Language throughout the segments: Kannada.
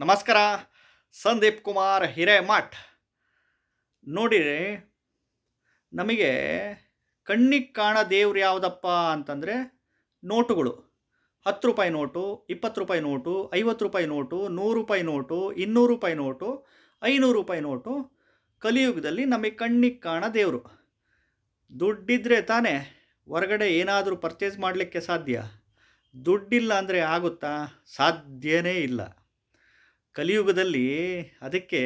ನಮಸ್ಕಾರ, ಸಂದೀಪ್ ಕುಮಾರ್ ಹಿರೇಮಠ್. ನೋಡಿರಿ, ನಮಗೆ ಕಣ್ಣಿಗೆ ಕಾಣ ದೇವ್ರು ಯಾವುದಪ್ಪ ಅಂತಂದರೆ ನೋಟುಗಳು. ಹತ್ತು ರೂಪಾಯಿ ನೋಟು, ಇಪ್ಪತ್ತು ರೂಪಾಯಿ ನೋಟು, ಐವತ್ತು ರೂಪಾಯಿ ನೋಟು, ನೂರು ರೂಪಾಯಿ ನೋಟು, ಇನ್ನೂರು ರೂಪಾಯಿ ನೋಟು, ಐನೂರು ರೂಪಾಯಿ ನೋಟು ಕಲಿಯುಗದಲ್ಲಿ ನಮಗೆ ಕಣ್ಣಿಗೆ ಕಾಣ ದೇವರು. ದುಡ್ಡಿದ್ರೆ ತಾನೇ ಹೊರಗಡೆ ಏನಾದರೂ ಪರ್ಚೇಸ್ ಮಾಡಲಿಕ್ಕೆ ಸಾಧ್ಯ. ದುಡ್ಡಿಲ್ಲ ಅಂದರೆ ಆಗುತ್ತಾ? ಸಾಧ್ಯನೇ ಇಲ್ಲ. ಕಲಿಯುಗದಲ್ಲಿ ಅದಕ್ಕೆ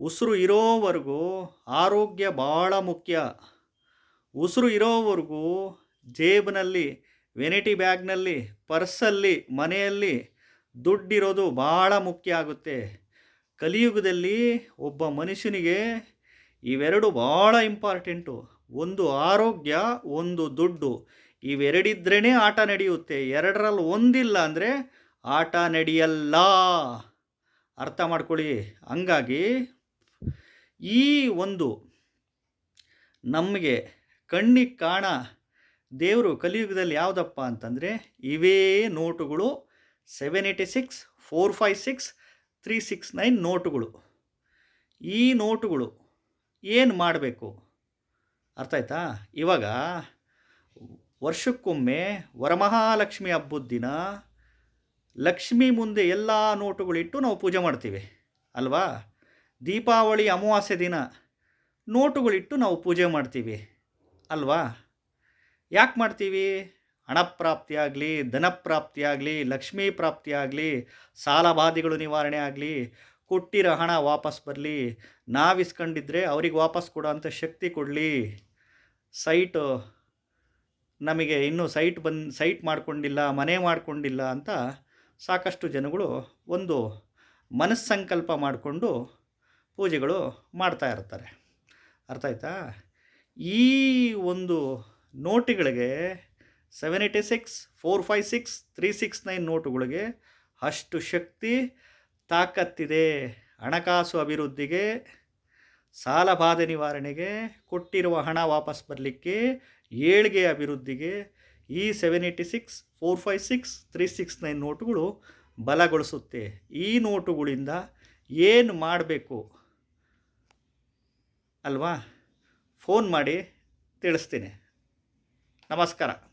ಉಸಿರು ಇರೋವರೆಗೂ ಆರೋಗ್ಯ ಭಾಳ ಮುಖ್ಯ. ಉಸಿರು ಇರೋವರೆಗೂ ಜೇಬಿನಲ್ಲಿ, ವೆನಿಟಿ ಬ್ಯಾಗ್ನಲ್ಲಿ, ಪರ್ಸಲ್ಲಿ, ಮನೆಯಲ್ಲಿ ದುಡ್ಡಿರೋದು ಭಾಳ ಮುಖ್ಯ ಆಗುತ್ತೆ. ಕಲಿಯುಗದಲ್ಲಿ ಒಬ್ಬ ಮನುಷ್ಯನಿಗೆ ಇವೆರಡು ಭಾಳ ಇಂಪಾರ್ಟೆಂಟು. ಒಂದು ಆರೋಗ್ಯ, ಒಂದು ದುಡ್ಡು. ಇವೆರಡಿದ್ರೇ ಆಟ ನಡೆಯುತ್ತೆ. ಎರಡರಲ್ಲಿ ಒಂದಿಲ್ಲ ಅಂದರೆ ಆಟ ನಡೆಯಲ್ಲ. ಅರ್ಥ ಮಾಡ್ಕೊಳ್ಳಿ. ಹಂಗಾಗಿ ಈ ಒಂದು ನಮಗೆ ಕಣ್ಣಿಗೆ ಕಾಣ ದೇವರು ಕಲಿಯುಗದಲ್ಲಿ ಯಾವುದಪ್ಪ ಅಂತಂದರೆ ಇವೇ ನೋಟುಗಳು seven eighty six, four five six, three six nine ನೋಟುಗಳು. ಈ ನೋಟುಗಳು ಏನು ಮಾಡಬೇಕು? ಅರ್ಥ ಆಯ್ತಾ? ಇವಾಗ ವರ್ಷಕ್ಕೊಮ್ಮೆ ವರಮಹಾಲಕ್ಷ್ಮಿ ಹಬ್ಬದ ದಿನ ಲಕ್ಷ್ಮಿ ಮುಂದೆ ಎಲ್ಲ ನೋಟುಗಳಿಟ್ಟು ನಾವು ಪೂಜೆ ಮಾಡ್ತೀವಿ, ಅಲ್ವಾ? ದೀಪಾವಳಿ ಅಮಾವಾಸ್ಯೆ ದಿನ ನೋಟುಗಳಿಟ್ಟು ನಾವು ಪೂಜೆ ಮಾಡ್ತೀವಿ, ಅಲ್ವಾ? ಯಾಕೆ ಮಾಡ್ತೀವಿ? ಹಣಪ್ರಾಪ್ತಿಯಾಗಲಿ ಧನಪ್ರಾಪ್ತಿಯಾಗಲಿ ಲಕ್ಷ್ಮೀ ಪ್ರಾಪ್ತಿಯಾಗಲಿ ಸಾಲಬಾಧೆಗಳು ನಿವಾರಣೆ ಆಗಲಿ, ಕೊಟ್ಟಿರೋ ಹಣ ವಾಪಸ್ ಬರಲಿ ನಾವು ಇಸ್ಕೊಂಡಿದ್ರೆ ಅವ್ರಿಗೆ ವಾಪಸ್ ಕೊಡೋ ಅಂಥ ಶಕ್ತಿ ಕೊಡಲಿ. ಸೈಟು ನಮಗೆ ಇನ್ನೂ ಸೈಟ್ ಬಂದು, ಸೈಟ್ ಮಾಡಿಕೊಂಡಿಲ್ಲ, ಮನೆ ಮಾಡಿಕೊಂಡಿಲ್ಲ ಅಂತ ಸಾಕಷ್ಟು ಜನಗಳು ಒಂದು ಮನಸ್ಸಂಕಲ್ಪ ಮಾಡಿಕೊಂಡು ಪೂಜೆಗಳು ಮಾಡ್ತಾ ಇರ್ತಾರೆ. ಅರ್ಥ ಆಯ್ತಾ? ಈ ಒಂದು ನೋಟುಗಳಿಗೆ seven eighty six four five six three six nine ನೋಟುಗಳಿಗೆ ಅಷ್ಟು ಶಕ್ತಿ, ತಾಕತ್ತಿದೆ. ಹಣಕಾಸು ಅಭಿವೃದ್ಧಿಗೆ ಸಾಲಬಾಧೆ ನಿವಾರಣೆಗೆ, ಕೊಟ್ಟಿರುವ ಹಣ ವಾಪಸ್ ಬರಲಿಕ್ಕೆ ಏಳಿಗೆ ಅಭಿವೃದ್ಧಿಗೆ ಈ seven eighty six four five six three six nine ನೋಟುಗಳು ಬಲಗೊಳಿಸುತ್ತೆ. ಈ ನೋಟುಗಳಿಂದ ಏನು ಮಾಡಬೇಕು? ಅಲ್ವಾ? ಫೋನ್ ಮಾಡಿ ತಿಳಿಸ್ತೀನಿ. ನಮಸ್ಕಾರ.